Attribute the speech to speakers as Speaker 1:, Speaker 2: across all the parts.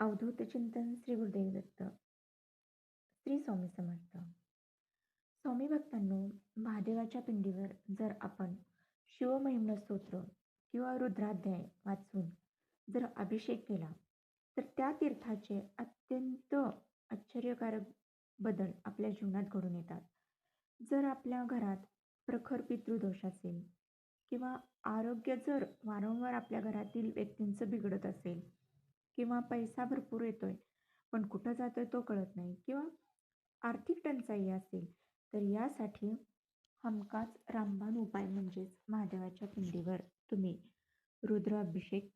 Speaker 1: अवधूत चिंतन श्री गुरुदेव दत्त. श्री स्वामी समर्थ. स्वामी भक्तांनो महादेवाच्या पिंडीवर जर आपण शिवमहिम्न स्तोत्र किंवा रुद्राध्याय वाचून जर अभिषेक केला तर त्या तीर्थाचे अत्यंत आश्चर्यकारक बदल आपल्या जीवनात घडून येतात. जर आपल्या घरात प्रखर पितृदोष असेल किंवा आरोग्य जर वारंवार आपल्या घरातील व्यक्तींचं बिघडत असेल किंवा पैसा भरपूर येतोय पण कुठं जातोय तो कळत नाही किंवा आर्थिक टंचाई असेल तर यासाठी हमखास रामबाण उपाय म्हणजेच महादेवाच्या पिंडीवर तुम्ही रुद्राभिषेक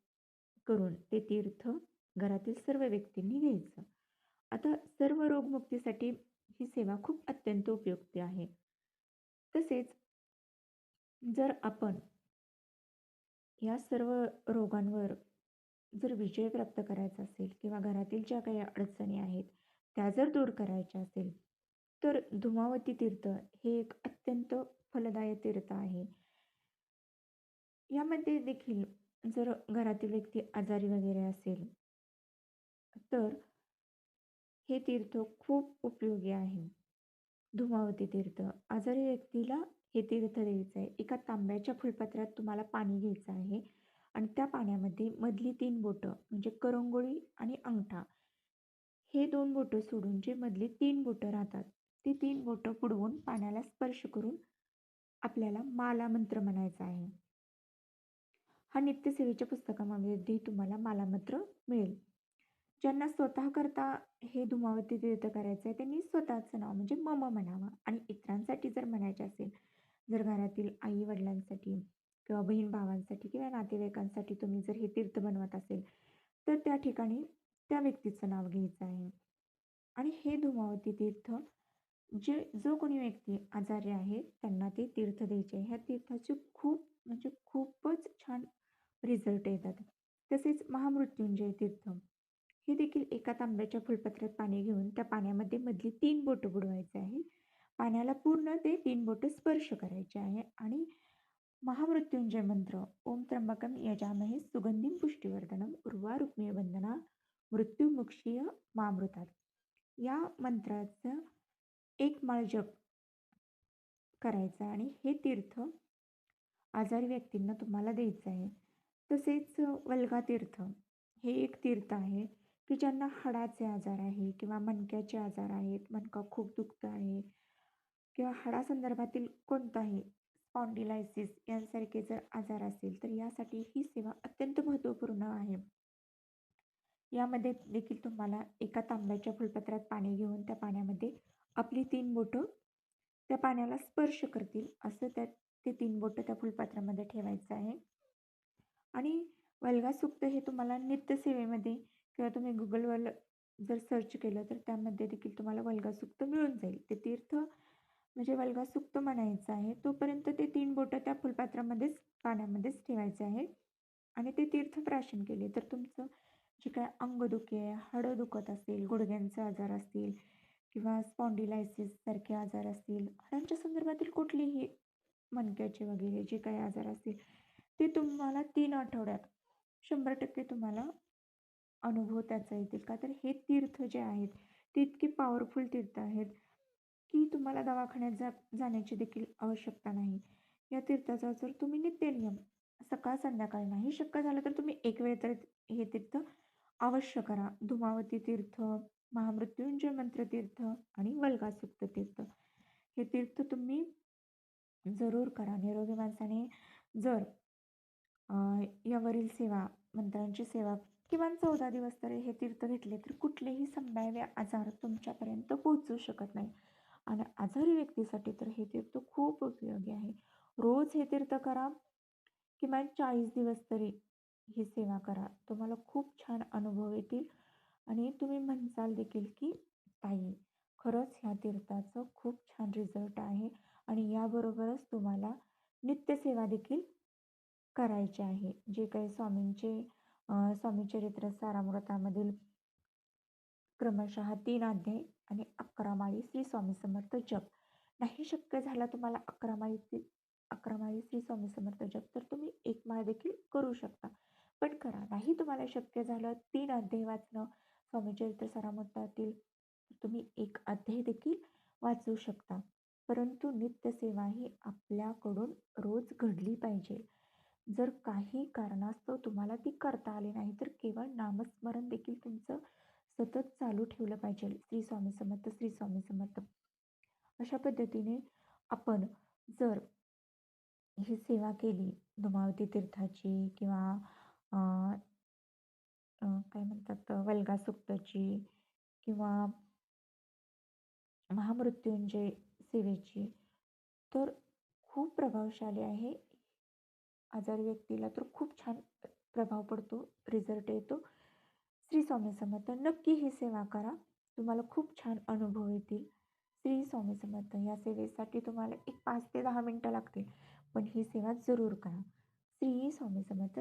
Speaker 1: करून ते तीर्थ घरातील सर्व व्यक्तींनी घ्यायचं. आता सर्व रोगमुक्तीसाठी ही सेवा खूप अत्यंत उपयुक्त आहे. तसेच जर आपण या सर्व रोगांवर जर विजय प्राप्त करायचा असेल किंवा घरातील ज्या काही अडचणी आहेत त्या जर दूर करायच्या असेल तर धुमावती तीर्थ हे एक अत्यंत फलदायक तीर्थ आहे. यामध्ये देखील जर घरातील व्यक्ती आजारी वगैरे असेल तर हे तीर्थ खूप उपयोगी आहे. धुमावती तीर्थ आजारी व्यक्तीला हे तीर्थ द्यायचं आहे एका तांब्याच्या फुलपात्रात तुम्हाला पाणी घ्यायचं आहे. आणि त्या पाण्यामध्ये मधली तीन बोटं म्हणजे करंगोळी आणि अंगठा हे दोन बोटं सोडून जे मधली तीन बोटं राहतात ती तीन बोटं बुडवून पाण्याला स्पर्श करून आपल्याला माला मंत्र म्हणायचा आहे. हा नित्यसेवेच्या पुस्तकामध्ये तुम्हाला मालामंत्र मिळेल. ज्यांना स्वतः करता हे धुमावती तीर्थ करायचं आहे त्यांनी स्वतःचं नाव म्हणजे मम म्हणावं. आणि इतरांसाठी जर म्हणायचे असेल जर घरातील आई वडिलांसाठी किंवा बहीण भावांसाठी किंवा नातेवाईकांसाठी तुम्ही जर हे तीर्थ बनवत असेल तर त्या ठिकाणी त्या व्यक्तीचं नाव घ्यायचं आहे. आणि हे धुमावती तीर्थ जे जो कोणी व्यक्ती आजारी आहे त्यांना ते तीर्थ द्यायचे ह्या तीर्थाचे खूप म्हणजे खूपच छान रिझल्ट येतात. तसेच महामृत्युंजय तीर्थ हे देखील एका तांब्याच्या फुलपत्रात पाणी घेऊन त्या पाण्यामध्ये मधली तीन बोटं बुडवायचे आहे. पाण्याला पूर्ण ते तीन बोटं स्पर्श करायचे आहे. आणि महामृत्युंजय मंत्र ओम त्र्यंबकम यजामहे सुगंधी पुष्टीवर्धनम उर्वा रुक्मिय वंदना मृत्युमुक्षीय मामृतात या मंत्राचं एक माळ जप करायचा आणि हे तीर्थ आजारी व्यक्तींना तुम्हाला द्यायचं आहे तसेच वल्गा तीर्थ हे एक तीर्थ आहे की ज्यांना हाडाचे आजार आहे किंवा मणक्याचे आजार आहेत मणका खूप दुखतं आहे किंवा हाडासंदर्भातील कोणताही स्पॉन्डिलायसिस यांसारखे जर आजार असेल तर यासाठी ही सेवा अत्यंत महत्त्वपूर्ण आहे. यामध्ये देखील तुम्हाला एका तांब्याच्या फुलपत्रात पाणी घेऊन त्या पाण्यामध्ये आपली तीन बोटं त्या पाण्याला स्पर्श करतील असं त्या ते तीन बोटं त्या फुलपात्रामध्ये ठेवायचं आहे. आणि वल्गासुक्त हे तुम्हाला नित्यसेवेमध्ये किंवा तुम्ही गुगलवर जर सर्च केलं तर त्यामध्ये देखील तुम्हाला वल्गासुक्त मिळून जाईल. ते तीर्थ म्हणजे वल्गा सुक्त म्हणायचं आहे. तोपर्यंत ते तीन बोटं त्या फुलपात्रामध्येच पाण्यामध्येच ठेवायचे आहे आणि ते तीर्थ प्राशन केले. तर तुमचं जे काय अंगदुखी आहे हाडं दुखत असतील गुडघ्यांचे आजार असतील किंवा स्पॉन्डिलायसिससारखे आजार असतील हाडांच्या संदर्भातील कुठलीही मणक्याचे वगैरे जे काही आजार असतील ते तुम्हाला तीन आठवड्यात शंभर टक्के तुम्हाला अनुभव त्याचा येतील. का तर हे तीर्थ जे आहेत ते इतके पॉवरफुल तीर्थ आहेत. की तुम्हाला दवाखान्यात जा जाण्याची देखील आवश्यकता नाही. या तीर्थाचा जर तुम्ही नित्यनियम सकाळ संध्याकाळ नाही शक्य झालं तर तुम्ही एक वेळ तर हे तीर्थ अवश्य करा. धुमावती तीर्थ महामृत्युंजय मंत्र तीर्थ आणि वल्गासुक्त तीर्थ. हे तीर्थ तुम्ही जरूर करा. निरोगी माणसाने जर यावरील सेवा मंत्रांची सेवा किमान चौदा दिवस तरी हे तीर्थ घेतले तर कुठलेही संभाव्य आजार तुमच्यापर्यंत पोहोचू शकत नाही. आणि आजारी व्यक्तीसाठी तर हे तीर्थ खूप उपयोगी आहे. रोज हे तीर्थ करा किमान चाळीस दिवस तरी ही सेवा करा. तुम्हाला खूप छान अनुभव येतील आणि तुम्ही म्हणसाल देखील की ताई खरंच ह्या तीर्थाचं खूप छान रिझल्ट आहे आणि याबरोबरच तुम्हाला नित्यसेवा देखील करायची आहे. जे काही स्वामींचे स्वामी चरित्र सारामृतामधील क्रमशः तीन अध्याय आणि अकरा माळी श्री स्वामी समर्थ जप. नाही शक्य झाला तुम्हाला अकरा माळी अकरा माळी श्री स्वामी समर्थ जप तर तुम्ही एक माळ देखील करू शकता. पण करा नाही तुम्हाला शक्य झालं तीन अध्याय वाचणं. स्वामी चरित्र सारामृतातील तुम्ही एक अध्याय देखील वाचू शकता. परंतु नित्यसेवा ही आपल्याकडून रोज घडली पाहिजे. जर काही कारणास्तव तुम्हाला ती करता आली नाही तर केवळ नामस्मरण देखील तुमचं सतत चालू ठेवलं पाहिजे. श्री स्वामी समर्थ श्री स्वामी समर्थ. अशा पद्धतीने आपण जर ही सेवा केली धुमावती तीर्थाची किंवा काय म्हणतात वल्गा सुक्ताची किंवा महामृत्युंजय सेवेची तर खूप प्रभावशाली आहे. आजारी व्यक्तीला तर खूप छान प्रभाव पडतो रिझल्ट येतो. श्री स्वामी समर्थ, नक्की ही सेवा करा. तुम्हाला खूप छान अनुभव येतील. श्री स्वामी समर्थ, या सेवेसाठी तुम्हाला एक पाच ते दहा मिनटं लागतील. पण ही सेवा ज़रूर करा. श्री स्वामी समर्थ